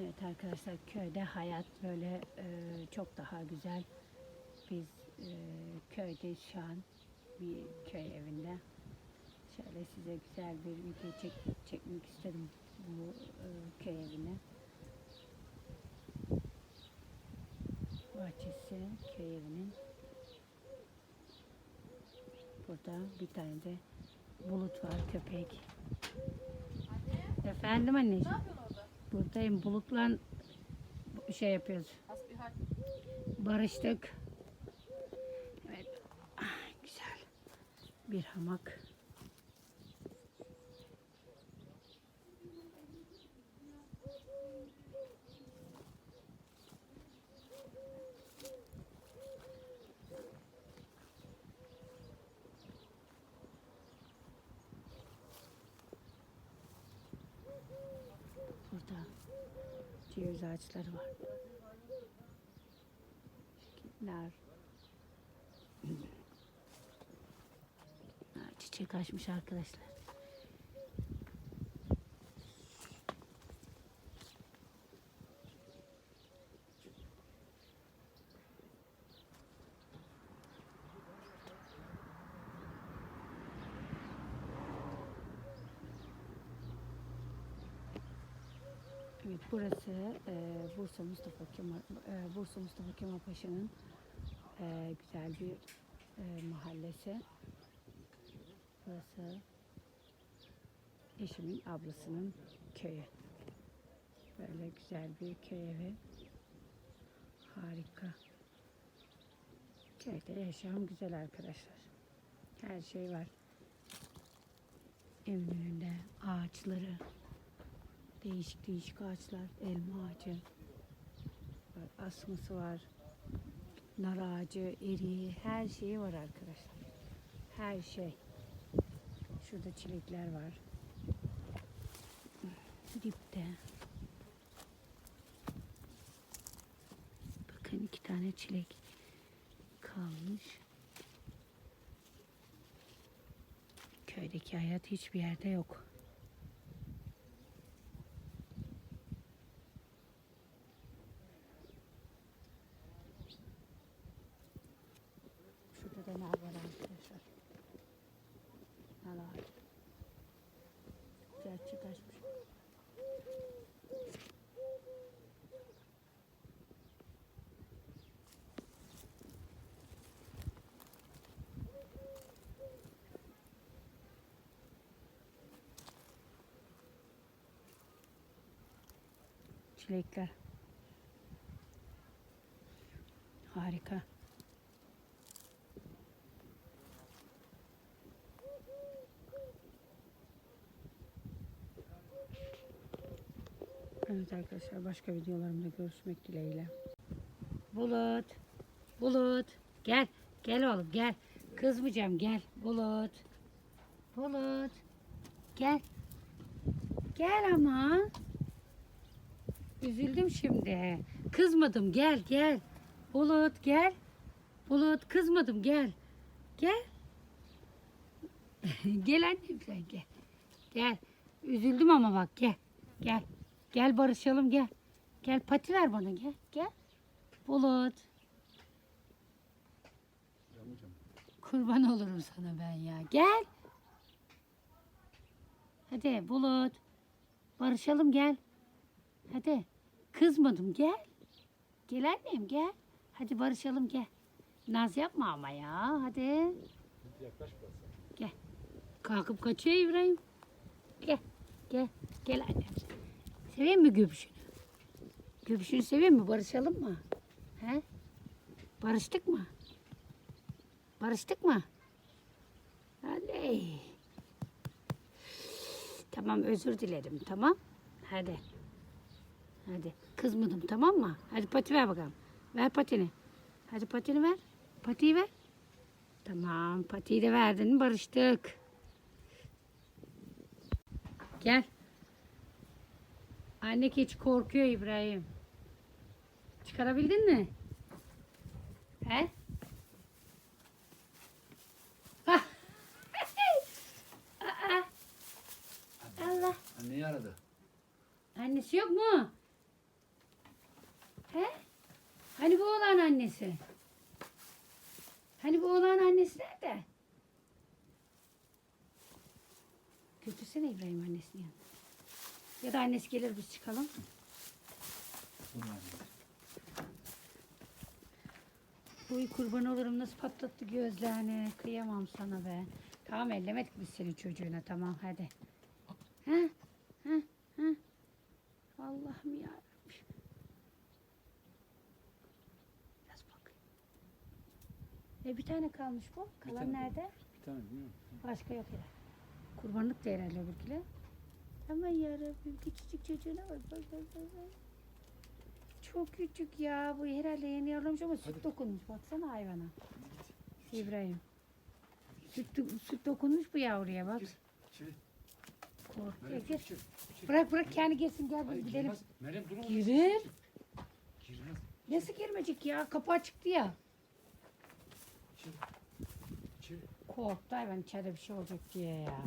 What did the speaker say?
Evet arkadaşlar köyde hayat böyle e, çok daha güzel. Biz e, köydeyiz şu an bir köy evinde. Şöyle size güzel bir video çek, çekmek istedim bu e, köy evine. Bahçesi köy evinin. Burada bir tane de bulut var köpek. Efendim anneciğim. Buradayım. Bulutla şey yapıyoruz. Barıştık. Evet. Ah, güzel. Bir hamak. Burada ceviz ağaçları var. Ha, Çiçek açmış arkadaşlar. Evet, burası e, Bursa Mustafa Kemal e, Bursa Mustafa Kemal Paşa'nın e, güzel bir e, mahallesi. Burası eşimin ablasının köyü. Böyle güzel bir köy evi. Harika. Köyde yaşam güzel arkadaşlar. Her şey var. Evin önünde ağaçları, değişik değişik ağaçlar, elma ağacı, asması var, nar ağacı, eriği, her şeyi var arkadaşlar. Her şey. Şurada çilekler var. Dipte. Bakın iki tane çilek kalmış. Köydeki hayat hiçbir yerde yok. Şurada da nar var arkadaşlar. Nar ağacı. Güzel çiçek açmış. Çilekler. Harika. Evet arkadaşlar başka videolarımda görüşmek dileğiyle. Bulut. Bulut. Gel. Gel oğlum gel. Kızmayacağım gel. Bulut. Bulut. Gel. Gel ama. Üzüldüm şimdi. Kızmadım gel gel. Bulut gel. Bulut kızmadım gel. Gel. gel annem sen gel. Gel. Üzüldüm ama bak gel. Gel. Gel barışalım gel. Gel pati ver bana gel. Gel. Bulut. Kurban olurum sana ben ya. Gel. Hadi Bulut. Barışalım gel. Hadi. Kızmadım gel. Gel annem gel. Hadi barışalım gel. Naz yapma ama ya. Hadi. Gel. Kalkıp kaçıyor İbrahim. Gel. Gel. Gel annem. Seveyim mi göbüşünü? Göbüşünü seveyim mi? Barışalım mı? He? Barıştık mı? Barıştık mı? Hadi. Tamam özür dilerim tamam. Hadi. Hadi. Kızmadım tamam mı? Hadi pati ver bakalım. Ver patini. Hadi patini ver. Patiyi ver. Tamam patiyi de verdin barıştık. Gel. Anne hiç korkuyor İbrahim. Çıkarabildin mi? He? Ah. Anneyi aradı. Annesi yok mu? He? Hani bu oğlan annesi? Hani bu oğlan annesi nerede? Götürsene İbrahim annesini yanına. Ya da annesi gelir biz çıkalım. Uy kurban olurum nasıl patlattı gözlerini. Kıyamam sana be. Tamam ellemedik biz senin çocuğuna tamam hadi. Ha? Ha? Ha? Allah'ım ya. Biraz bakayım. E bir tane kalmış bu. Kalan tane. nerede? Bir tane bilmiyorum. Başka yok herhalde. Kurbanlık da herhalde öbürküler. Ama yarabbim küçücük çocuğuna bak bak bak bak. Çok küçük ya bu herhalde yeni yaralamış ama süt Hadi. dokunmuş baksana hayvana. İbrahim. Süt, do- süt dokunmuş bu yavruya bak. Gir. Korkuyor. Gir. Bırak bırak kendi girsin gel Hayır, biz gidelim. girmez. Meryem dur. Girir. Girmez. Nasıl girmeyecek ya? Kapı açıktı ya. Korktu hayvan içeride bir şey olacak diye ya.